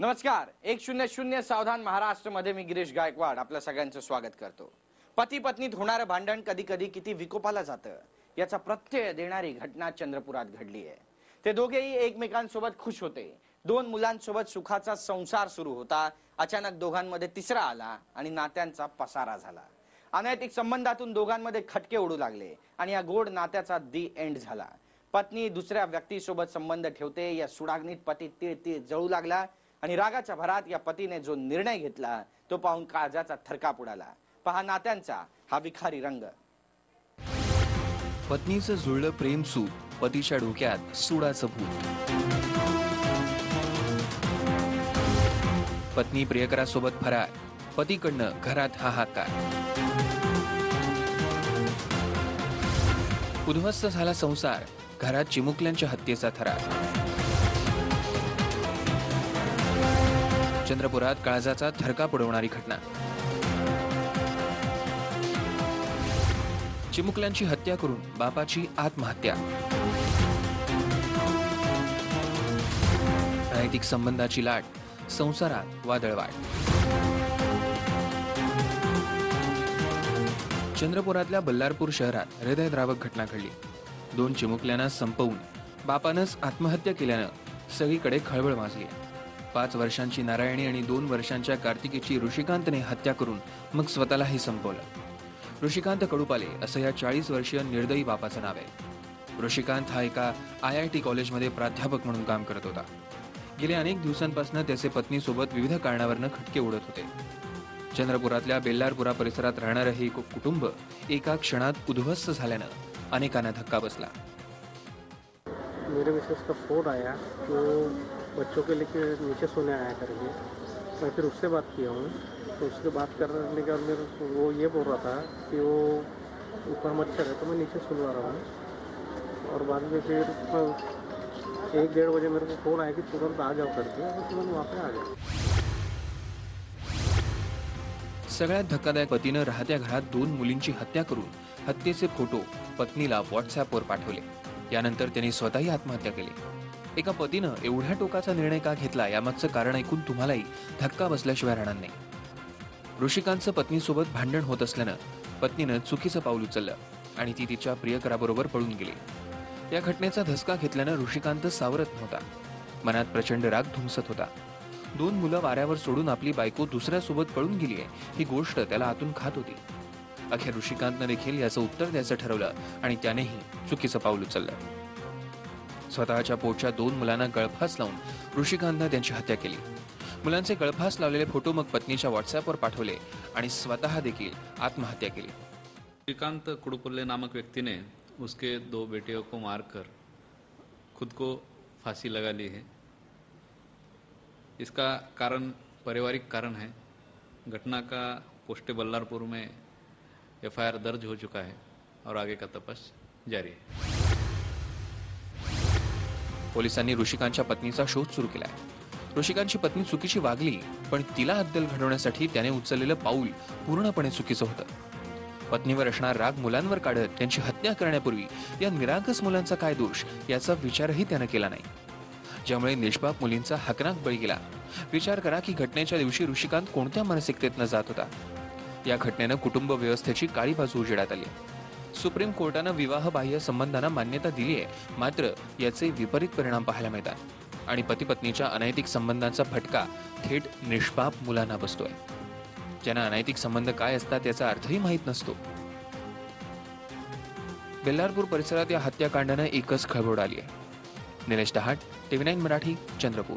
नमस्कार एक शून्य शून्य सावधान महाराष्ट्रमध्ये मी गिरीश गायकवाड आपल्या सगळ्यांचं स्वागत करतो. पती पत्नीत होणारं भांडण कधी कधी किती विकोपाला जातं याचा प्रत्यय देणारी घटना चंद्रपुरात घडली आहे ते दोघेही एकमेकांसोबत खुश होते. दोन मुलांसोबत सुखाचा संसार सुरू होता अचानक दोघांमध्ये तिसरा आला आणि नात्यांचा पसारा झाला. अनैतिक संबंधातून दोघांमध्ये खटके उडू लागले आणि या गोड नात्याचा दी एंड झाला. पत्नी दुसऱ्या व्यक्तीसोबत संबंध ठेवते या सुडाग्नीत पती तीळ तीळ जळू लागला आणि रागाच्या भरात या पतीने जो निर्णय घेतला तो पाहून काळजाचा थरकाप उडाला. पहा नात्यांचा हा विखारी रंग. पत्नीचं जुळलं प्रेम सूप पतीच्या डोक्यात सुडाचं भूत. पत्नी प्रियकरासोबत फरार पतीकडनं घरात हाहाकार. उद्ध्वस्त झाला संसार घरात चिमुकल्यांच्या हत्येचा थरार. चंद्रपुरात काळजाचा थरका पुडवणारी घटना. चिमुकल्यांची हत्या करून बापाची आत्महत्या. नैतिक संबंधाची लाट संसारात वादळवाट. चंद्रपुरातल्या बल्लारपूर शहरात हृदयद्रावक घटना घडली. दोन चिमुकल्यांना संपवून बापानंच आत्महत्या केल्यानं सगळीकडे खळबळ माजली. पाच वर्षांची नारायणी आणि दोन वर्षांच्या कार्तिकीची ऋषिकांतने हत्या करून मग स्वतःलाही संपवलं. ऋषिकांत कडुपाले असं या चाळीस वर्षीय निर्दयी बापाचं नाव आहे. ऋषिकांत हा एका आय आय टी कॉलेजमध्ये प्राध्यापक म्हणून काम करत होता. गेल्या अनेक दिवसांपासून त्याचे पत्नीसोबत विविध कारणावरनं खटके उडत होते. चंद्रपुरातल्या बेल्लारपुरा परिसरात राहणारं हे कुटुंब एका क्षणात उद्ध्वस्त झाल्यानं अनेकांना धक्का बसला. मेरे विशेष का फ़ोन आया कि बच्चों के लेके नीचे सोने आया करके मैं फिर उससे बात किया हूँ तो उससे बात करने के बाद मेरे वो ये बोल रहा था कि वो ऊपर मच्छर है तो मैं नीचे सुलवा रहा हूँ। और बाद में फिर एक डेढ़ बजे मेरे को फ़ोन आया कि तुरंत आ जाओ करके और तुरंत वहाँ पे आ गया। सगळ्यात धक्कादायक पतीनं राहत्या घरात दोन मुलींची हत्या करून हत्येचे फ़ोटो पत्नीला व्हॉट्सअपवर पाठवले. यानंतर त्यांनी स्वतःही आत्महत्या केली. एका पतीनं एवढ्या टोकाचा निर्णय का घेतला यामागचं कारण ऐकून तुम्हालाही धक्का बसल्याशिवाय राहणार नाही. ऋषिकांतचं पत्नीसोबत भांडण होत असल्यानं पत्नीनं चुकीचं पाऊल उचललं आणि ती तिच्या प्रियकराबरोबर पळून गेली. या घटनेचा धसका घेतल्यानं ऋषिकांत सावरत नव्हता. मनात प्रचंड राग धुमसत होता. दोन मुलं वाऱ्यावर सोडून आपली बायको दुसऱ्यासोबत पळून गेली आहे ही गोष्ट त्याला आतून खात होती. अखेर ऋषिकांतनं देखील याचं उत्तर द्यायचं ठरवलं आणि त्यानेही चुकीचं पाऊल उचललं. स्वतःच्या पोटच्या दोन मुलांना गळफास लावून ऋषिकांतनं त्यांची हत्या केली. मुलांचे गळफास लावलेले फोटो मग पत्नीच्या व्हॉट्सअपवर पाठवले आणि स्वतः देखील आत्महत्या केली. श्रीकांत कुड़ुपुल्ले नामक व्यक्ति ने उसके दो बेटियों को मारकर खुद को फांसी लगा ली है. इसका कारण पारिवारिक कारण है. घटना का पोस्टे बल्लारपुर में एफआईआर दर्ज हो चुका है और आगे का तपास जारी है। पोलिसांनी ऋषिकांतच्या पत्नीचा शोध सुरू केलाय. ऋषिकांतची पत्नी चुकीची वागली पण तिला अद्दल घडवण्यासाठी त्याने उचललेलं पाऊल पूर्णपणे चुकीचं होतं. पत्नीवर असणार राग मुलांवर काढत त्यांची हत्या करण्यापूर्वी या निरागस मुलांचा काय दोष याचा विचारही त्यानं केला नाही. ज्यामुळे निष्पाप मुलींचा हकनाक बळी गेला. विचार करा की घटनेच्या दिवशी ऋषिकांत कोणत्या मानसिकतेतनं जात होता? या घटनेनं कुटुंब व्यवस्थेची काळी बाजू उजेडात आली. सुप्रीम कोर्टानं विवाह बाह्य संबंधांना मान्यता दिली आहे मात्र याचे विपरीत परिणाम पाहायला मिळतात. आणि पती पत्नीच्या अनैतिक संबंधांचा फटका थेट निष्पाप मुलांना बसतोय. ज्यांना अनैतिक संबंध काय असतात याचा अर्थही माहीत नसतो. बेल्लारपूर परिसरात या हत्याकांडानं एकच खळबळ आली आहे निलेश दहाट टीव्ही नाईन मराठी चंद्रपूर.